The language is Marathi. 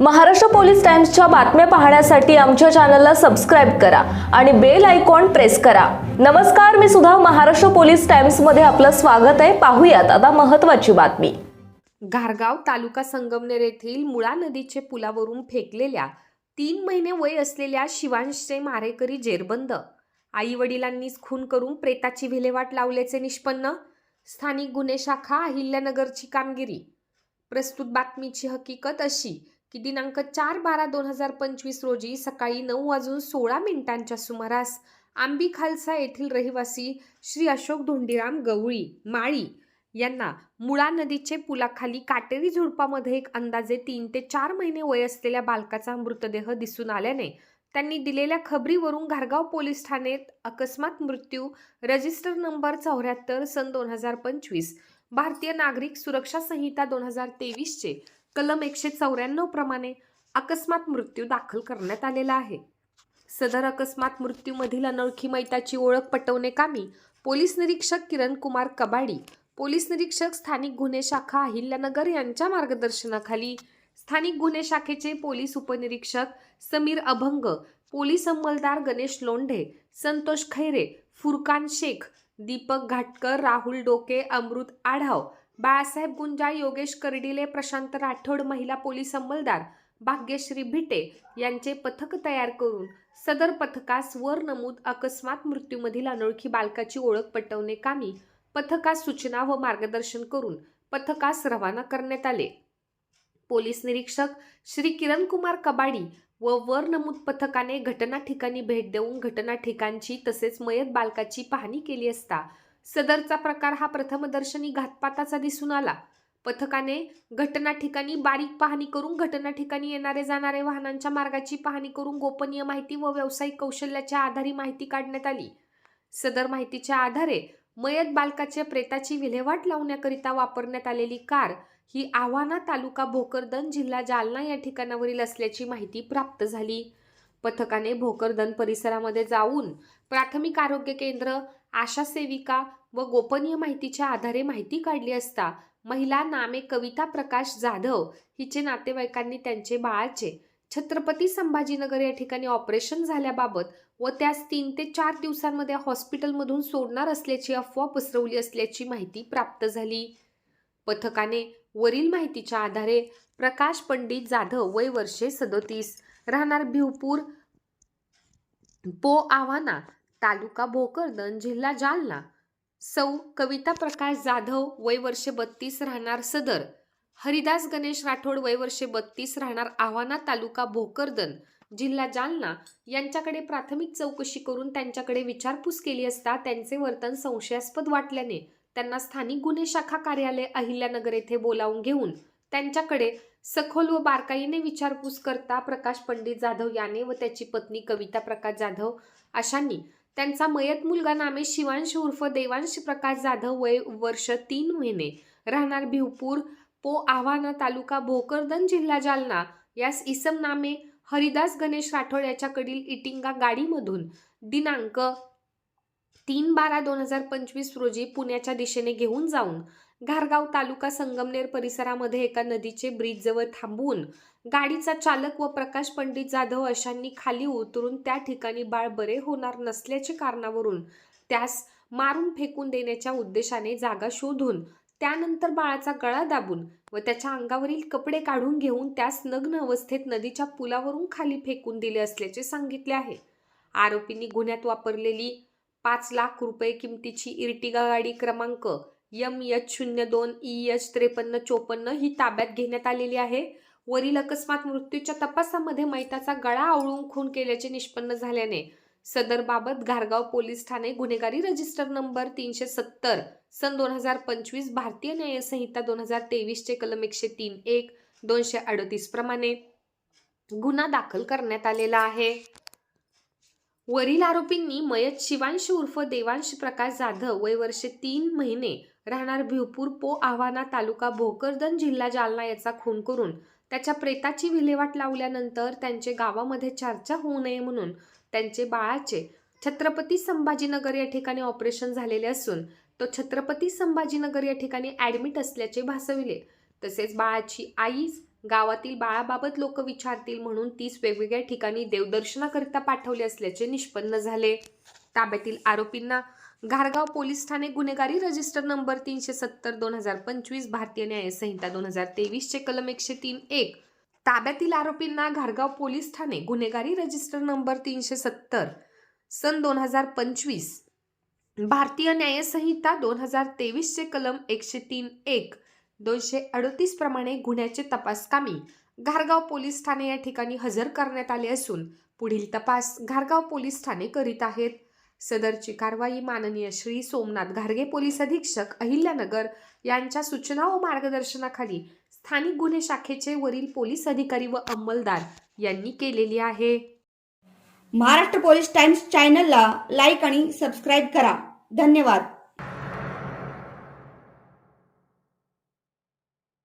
महाराष्ट्र पोलीस टाइम्सच्या बातम्या पाहण्यासाठी आमच्या चॅनलला सबस्क्राईब करा आणि बेल आयकॉन प्रेस करा. नमस्कार मी सुद्धा महाराष्ट्र पोलीस टाइम्समध्ये आपलं स्वागत आहे. पाहूयात आता महत्वाची बातमी. घारगाव तालुका संगमनेर येथील मुळा नदीचे पुलावरून फेकलेल्या तीन महिने वय असलेल्या शिवांशचे मारेकरी जेरबंद. आई वडिलांनीच खून करून प्रेताची विल्हेवाट लावल्याचे निष्पन्न. स्थानिक गुन्हे शाखा अहिल्यानगरची कामगिरी. प्रस्तुत बातमीची हकीकत अशी की दिनांक चार बारा दोन हजार पंचवीस रोजी सकाळी नऊ वाजून सोळा मिनिटांच्या सुमारास आंबी खालसा येथील रहिवासी श्री अशोक धोंडीराम गवळी माळी यांना मुळा नदीचे पुलाखाली काटेरी झुडपामध्ये एक अंदाजे तीन ते चार महिने वय असलेल्या बालकाचा मृतदेह दिसून आल्याने त्यांनी दिलेल्या खबरीवरून घारगाव पोलीस ठाण्यात अकस्मात मृत्यू रजिस्टर नंबर चौऱ्याहत्तर सन दोन हजार पंचवीस भारतीय नागरिक सुरक्षा संहिता दोन हजार तेवीसचे कलम एकशे चौऱ्याण्णव प्रमाणे अकस्मात मृत्यू दाखल करण्यात आलेला आहे. सदर अकस्मात मृत्यूमधील अनोळखी मैताची ओळख पटवणे कामी पोलीस निरीक्षक किरण कुमार कबाडी पोलीस निरीक्षक स्थानिक गुन्हे शाखा अहिल्यानगर यांच्या मार्गदर्शनाखाली स्थानिक गुन्हे शाखेचे पोलीस उपनिरीक्षक समीर अभंग पोलीस अंमलदार गणेश लोंढे संतोष खैरे फुरकान शेख दीपक घाटकर राहुल डोके अमृत आढाव बाळासाहेब गुंजाळ योगेश कर्डिले प्रशांत राठोड महिला पोलीस अंमलदार भाग्यश्री भिटे यांचे पथक तयार करून सदर पथकास वर नमूद अकस्मात मृत्यूमधील अनोळखी बालकाची ओळख पटवणे कामी पथकास सूचना व मार्गदर्शन करून पथकास रवाना करण्यात आले. पोलीस निरीक्षक श्री किरण कुमार कबाडी व वर नमूद पथकाने घटना ठिकाणी भेट देऊन घटना ठिकाणची तसेच मयत बालकाची पाहणी केली असता सदरचा प्रकार हा प्रथमदर्शनी घातपाताचा दिसून आला. पथकाने घटना ठिकाणी बारीक पाहणी करून घटना ठिकाणी येणारे जाणारे वाहनांच्या मार्गाची पाहणी करून गोपनीय माहिती व व्यावसायिक कौशल्याच्या आधारे माहिती काढण्यात आली. सदर माहितीच्या आधारे मयत बालकाचे प्रेताची विल्हेवाट लावण्याकरिता वापरण्यात आलेली कार ही आव्हाना तालुका भोकरदन जिल्हा जालना या ठिकाणावरील असल्याची माहिती प्राप्त झाली. पथकाने भोकरदन परिसरामध्ये जाऊन प्राथमिक आरोग्य केंद्र आशा सेविका व गोपनीय माहितीच्या आधारे माहिती काढली असता महिला नामे कविता प्रकाश जाधव हिचे नातेवाईकांनी त्यांचे बाळाचे छत्रपती संभाजीनगर या ठिकाणी ऑपरेशन झाल्याबाबत व त्यास तीन ते चार दिवसांमध्ये हॉस्पिटलमधून सोडणार असल्याची अफवा पसरवली असल्याची माहिती प्राप्त झाली. पथकाने वरील माहितीच्या आधारे प्रकाश पंडित जाधव वय वर्षे सदोतीस राहणार भिवपूर पो आव्हाना तालुका भोकरदन जिल्हा जालना सौ कविता प्रकाश जाधव वय वर्षे बत्तीस राहणार सदर. हरिदास गणेश राठोड वय वर्षे बत्तीस राहणार आव्हाना तालुका भोकरदन जिल्हा जालना. यांच्याकडे प्राथमिक चौकशी करून त्यांच्याकडे विचारपूस केली असता त्यांचे वर्तन संशयास्पद वाटल्याने त्यांना स्थानिक गुन्हे शाखा कार्यालय अहिल्यानगर येथे बोलावून घेऊन त्यांच्याकडे सखोल व बारकाईने विचारपूस करता प्रकाश पंडित जाधव याने व त्याची पत्नी कविता प्रकाश जाधव अशांनी त्यांचा मयत मुलगा नामे शिवांश उर्फ देवांश प्रकाश जाधव वय वर्ष तीन महिने. राहणार भिवपूर पो आव्हाना तालुका भोकरदन जिल्हा जालना. यास इसम नामे हरिदास गणेश राठोड याच्याकडील इटिंगा गाडीमधून दिनांक तीन बारा दोन हजार पंचवीस रोजी पुण्याच्या दिशेने घेऊन जाऊन घारगाव तालुका संगमनेर परिसरामध्ये एका नदीचे ब्रिजजवळ थांबवून गाडीचा चालक व प्रकाश पंडित जाधव अशांनी खाली उतरून त्या ठिकाणी बाळ बरे होणार नसल्याच्या कारणावरून त्यास मारून फेकून देण्याच्या उद्देशाने जागा शोधून त्यानंतर बाळाचा गळा दाबून व त्याच्या अंगावरील कपडे काढून घेऊन त्यास नग्न अवस्थेत नदीच्या पुलावरून खाली फेकून दिले असल्याचे सांगितले आहे. आरोपींनी गुन्ह्यात वापरलेली पाच लाख रुपये किमतीची इर्टिगा गाडी क्रमांक यम एच शून्य दोन ई एच त्रेपन्न चोपन्न ही ताब्यात घेण्यात आलेली आहे. वरील अकस्मात मृत्यूच्या तपासामध्ये मैताचा गळा आवळून खून केल्याचे निष्पन्न झाल्याने सदरबाबत घारगाव पोलीस ठाणे गुन्हेगारी रजिस्टर नंबर तीनशे सत्तर सन दोन हजार पंचवीस भारतीय न्यायसंहिता दोन हजार तेवीसचे कलम एकशे तीन एक दोनशे अडतीस प्रमाणे गुन्हा दाखल करण्यात आलेला आहे. वरील आरोपींनी मयत शिवांश उर्फ देवांश प्रकाश जाधव वय वर्षे तीन महिने राहणार भिवपूर पो आव्हाना तालुका भोकरदन जिल्हा जालना याचा खून करून त्याच्या प्रेताची विल्हेवाट लावल्यानंतर त्यांचे गावामध्ये चर्चा होऊ नये म्हणून त्यांचे बाळाचे छत्रपती संभाजीनगर या ठिकाणी ऑपरेशन झालेले असून तो छत्रपती संभाजीनगर या ठिकाणी ॲडमिट असल्याचे भासविले. तसेच बाळाची आई गावातील बाळाबाबत लोक विचारतील म्हणून तीस वेगवेगळ्या ठिकाणी देवदर्शनाकरिता पाठवले असल्याचे निष्पन्न झाले. ताब्यातील आरोपींना घारगाव पोलीस ठाणे गुन्हेगारी रजिस्टर नंबर तीनशे सत्तर दोन हजार पंचवीस भारतीय न्यायसंहिता दोन हजार तेवीसचे कलम एकशे तीन एक. ताब्यातील आरोपींना घारगाव पोलीस ठाणे गुन्हेगारी रजिस्टर नंबर तीनशे सत्तर सन दोन हजार पंचवीस. भारतीय न्यायसंहिता दोन हजार तेवीसचे कलम एकशे तीन एक. दोनशे अडतीस प्रमाणे गुन्ह्याचे तपासकामी घारगाव पोलीस ठाणे या ठिकाणी हजर करण्यात आले असून पुढील तपास घारगाव पोलीस ठाणे करीत आहेत. सदरची कारवाई माननीय श्री सोमनाथ घारगे पोलीस अधीक्षक अहिल्यानगर यांच्या सूचना व मार्गदर्शनाखाली स्थानिक गुन्हे शाखेचे वरील पोलीस अधिकारी व अंमलदार यांनी केलेली आहे. महाराष्ट्र पोलीस टाइम्स चॅनलला लाईक आणि सबस्क्राईब करा. धन्यवाद.